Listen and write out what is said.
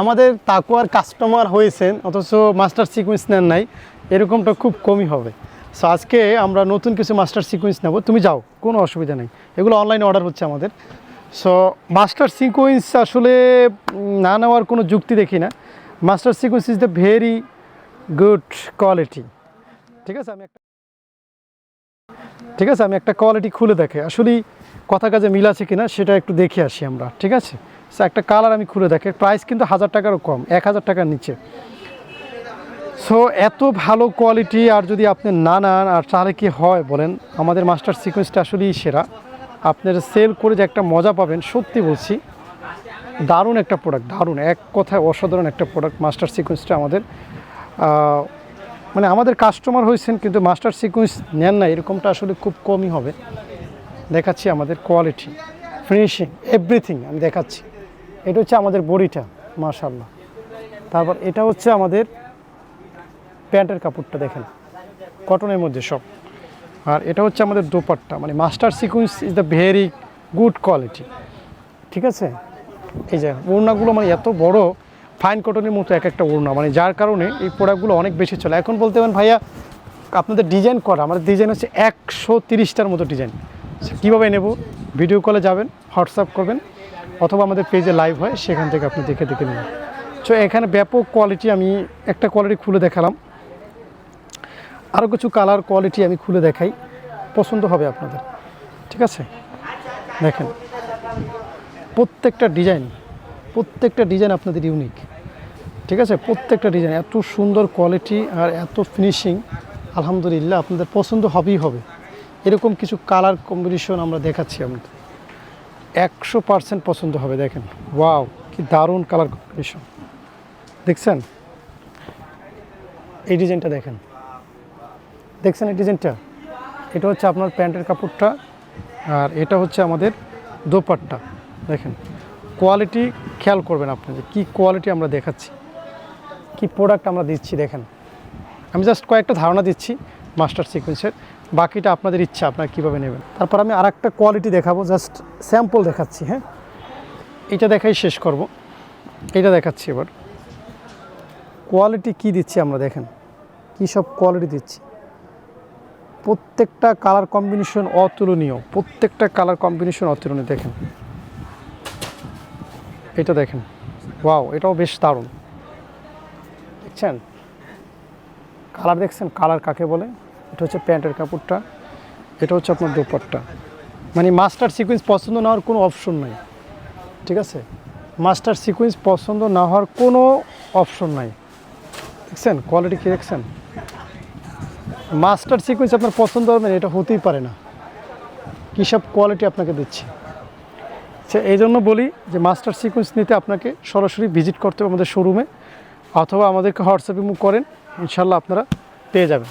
আমাদের তাকুয়ার কাস্টমার হয়েছেন, অথচ মাস্টার সিকোয়েন্স নেন নাই, এরকমটা খুব কমই হবে। সো আজকে আমরা নতুন কিছু মাস্টার সিকোয়েন্স নেব। তুমি যাও, কোনো অসুবিধা নেই। এগুলো অনলাইনে অর্ডার হচ্ছে আমাদের। সো মাস্টার সিকোয়েন্স আসলে না নেওয়ার কোনো যুক্তি দেখি না। Master sequence is the very good quality ঠিক আছে, আমি একটা ঠিক আছে, আমি একটা কোয়ালিটি খুলে দেখে। আসলে কথা কাজে মিল আছে কিনা, সেটা একটু দেখে আসি আমরা। ঠিক আছে? সো একটা কালার আমি খুলে দেখে প্রাইস কিন্তু হাজার টাকারও কম, এক হাজার টাকার নিচে। সো এত ভালো কোয়ালিটি আর যদি আপনি না নেন, আর তাহলে কি হয় বলেন, আমাদের মাস্টার সিকোয়েন্সটা আসলেই সেরা। আপনার সেল করে যে একটা মজা পাবেন, সত্যি বলছি, দারুণ একটা প্রোডাক্ট দারুণ। এক কথায় অসাধারণ একটা প্রোডাক্ট মাস্টার সিকোয়েন্সটা আমাদের। মানে আমাদের কাস্টমার হয়েছেন, কিন্তু মাস্টার সিকোয়েন্স নেন না এরকমটা আসলে খুব কমই হবে। দেখাচ্ছি আমাদের কোয়ালিটি ফিনিশিং এভরিথিং আমি দেখাচ্ছি। এটা হচ্ছে আমাদের বড়িটা মাশাল্লাহ তারপর এটা হচ্ছে আমাদের প্যান্টের কাপড়টা দেখেন, কটনের মধ্যে সব। আর এটা হচ্ছে আমাদের দোপাট্টা মানে master sequence is the very good quality, ঠিক আছে? এই যে ওড়নাগুলো মানে এত বড়, ফাইন কটনের মতো এক একটা ওড়না মানে যার কারণে এই প্রোডাক্টগুলো অনেক বেশি চলে। এখন বলতে পারেন ভাইয়া, আপনাদের ডিজাইন করা, আমাদের ডিজাইন হচ্ছে একশো তিরিশটার মতো ডিজাইন। কীভাবে নেব? ভিডিও কলে যাবেন, হোয়াটসঅ্যাপ করবেন। অথবা আমাদের পেজে লাইভ হয়, সেখান থেকে আপনি দেখে দেখে নেবেন। সো এখানে ব্যাপক কোয়ালিটি আমি একটা কোয়ালিটি খুলে দেখালাম। আরও কিছু কালার কোয়ালিটি আমি খুলে দেখাই। পছন্দ হবে আপনাদের। ঠিক আছে? দেখেন, প্রত্যেকটা ডিজাইন প্রত্যেকটা ডিজাইন আপনাদের ইউনিক ঠিক আছে? প্রত্যেকটা ডিজাইন এত সুন্দর কোয়ালিটি আর এত ফিনিশিং আলহামদুলিল্লাহ আপনাদের পছন্দ হবেই হবে। এরকম কিছু কালার কম্বিনেশন আমরা দেখাচ্ছি আপনাদের। একশো পার্সেন্ট পছন্দ হবে, দেখেন। ওয়াও, কি দারুণ কালার কম্বিনেশন দেখছেন? এই ডিজাইনটা দেখেন। দেখছেন এই ডিজাইনটা? এটা হচ্ছে আপনার প্যান্টের কাপড়টা, আর এটা হচ্ছে আমাদের দোপাট্টা। দেখেন কোয়ালিটি খেয়াল করবেন আপনি যে কী কোয়ালিটি আমরা দেখাচ্ছি, কি প্রোডাক্ট আমরা দিচ্ছি, দেখেন। আমি জাস্ট কয়েকটা ধারণা দিচ্ছি মাস্টার সিকোয়েন্সের বাকিটা আপনাদের ইচ্ছা, আপনারা কীভাবে নেবেন। তারপর আমি আরেকটা কোয়ালিটি দেখাবো জাস্ট স্যাম্পল দেখাচ্ছি হ্যাঁ। এটা দেখাই শেষ করব। এটা দেখাচ্ছি এবার। কোয়ালিটি কি দিচ্ছি আমরা, দেখেন। কী সব কোয়ালিটি দিচ্ছি। প্রত্যেকটা কালার কম্বিনেশন অতুলনীয়, প্রত্যেকটা কালার কম্বিনেশন অতুলনীয়, দেখেন। এটা দেখেন। ওয়াও এটাও বেশ দারুণ। দেখছেন? কালার দেখছেন? কালার কাকে বলে? এটা হচ্ছে প্যান্টের কাপড়টা, এটা হচ্ছে আপনার দোপাট্টা। মানে মাস্টার সিকোয়েন্স পছন্দ না হওয়ার কোনো অপশন নাই। ঠিক আছে? মাস্টার সিকোয়েন্স পছন্দ না হওয়ার কোনো অপশন নাই। দেখছেন? কোয়ালিটি কী দেখছেন? মাস্টার সিকোয়েন্স আপনার পছন্দ হবে না, এটা হতেই পারে না। কী সব কোয়ালিটি আপনাকে দিচ্ছি? সে এই জন্য বলি যে মাস্টার সিকোয়েন্স নিতে আপনাকে সরাসরি ভিজিট করতে হবে আমাদের শোরুমে, অথবা আমাদেরকে হোয়াটসঅ্যাপে মুখ করেন, ইনশাল্লাহ আপনারা পেয়ে যাবেন।